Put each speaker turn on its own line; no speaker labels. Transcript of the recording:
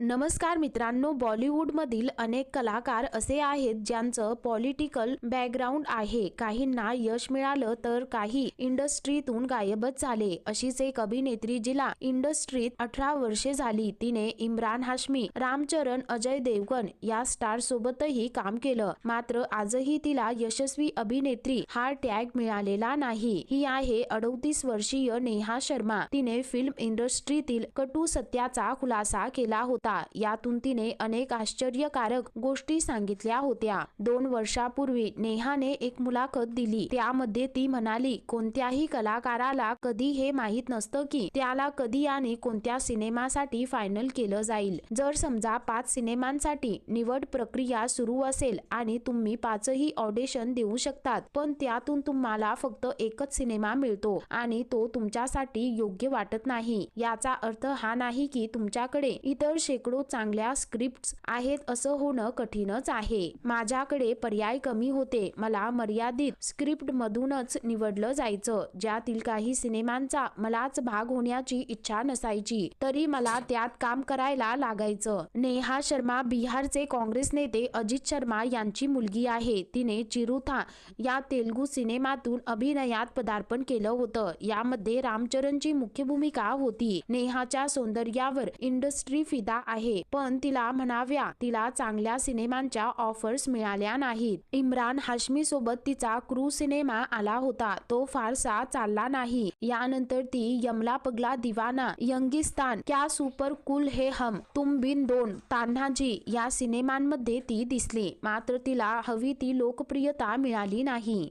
नमस्कार मित्रांनो बॉलिवूडमधील अनेक कलाकार असे आहेत ज्यांचं पॉलिटिकल बॅकग्राऊंड आहे. काहींना यश मिळालं तर काही इंडस्ट्रीतून गायबच झाले. अशीच एक अभिनेत्री जिला इंडस्ट्रीत अठरा वर्षे झाली. तिने इम्रान हाशमी रामचरण अजय देवगण या स्टार सोबतही काम केलं. मात्र आजही तिला यशस्वी अभिनेत्री हा टॅग मिळालेला नाही. ही आहे अडतीस वर्षीय नेहा शर्मा. तिने फिल्म इंडस्ट्रीतील कटू सत्याचा खुलासा केला होता. यातून तिने अनेक आश्चर्यकारक गोष्टी सांगितल्या होत्या. दोन वर्षापूर्वी नेहाने एक मुलाखत दिली. त्यामध्ये ती म्हणाली कोणत्याही कलाकाराला कधी हे माहीत नसतं की त्याला कधी आणि कोणत्या सिनेमासाठी फायनल केलं जाईल. जर समजा पाच सिनेमांसाठी निवड प्रक्रिया सुरू असेल आणि तुम्ही पाचही ऑडिशन देऊ शकतात पण त्यातून तुम्हाला फक्त एकच सिनेमा मिळतो आणि तो तुमच्यासाठी योग्य वाटत नाही. याचा अर्थ हा नाही की तुमच्याकडे इतर शेकडो चांगल्या स्क्रिप्ट आहेत असं होणं कठीणच आहे. माझ्याकडे पर्याय कमी होते. मला मर्यादित स्क्रिप्ट मधूनच निवडलं जायचं. ज्यातील काही सिनेमांचा मलाच भाग होण्याची इच्छा नसायची तरी मला त्यात काम करायला लागायचं. नेहा शर्मा बिहारचे काँग्रेस नेते अजित शर्मा यांची मुलगी आहे. तिने चिरुथा या तेलुगू सिनेमातून अभिनयात पदार्पण केलं होतं. यामध्ये रामचरणची मुख्य भूमिका होती. नेहाच्या सौंदर्यावर इंडस्ट्री फिदा आहे. पण तिला म्हणाव्या तिला चांगल्या सिनेमांच्या ऑफर्स मिळाल्या नाहीत. इम्रान हाशमी सोबत तिचा क्रू सिनेमा आला होता. तो फारसा चालला नाही. यानंतर ती यमला पगला दिवाना यंगिस्तान क्या सुपर कूल हे हम तुम बिन दोन तान्हाजी या सिनेमांमध्ये ती दिसली. मात्र तिला हवी ती लोकप्रियता मिळाली नाही.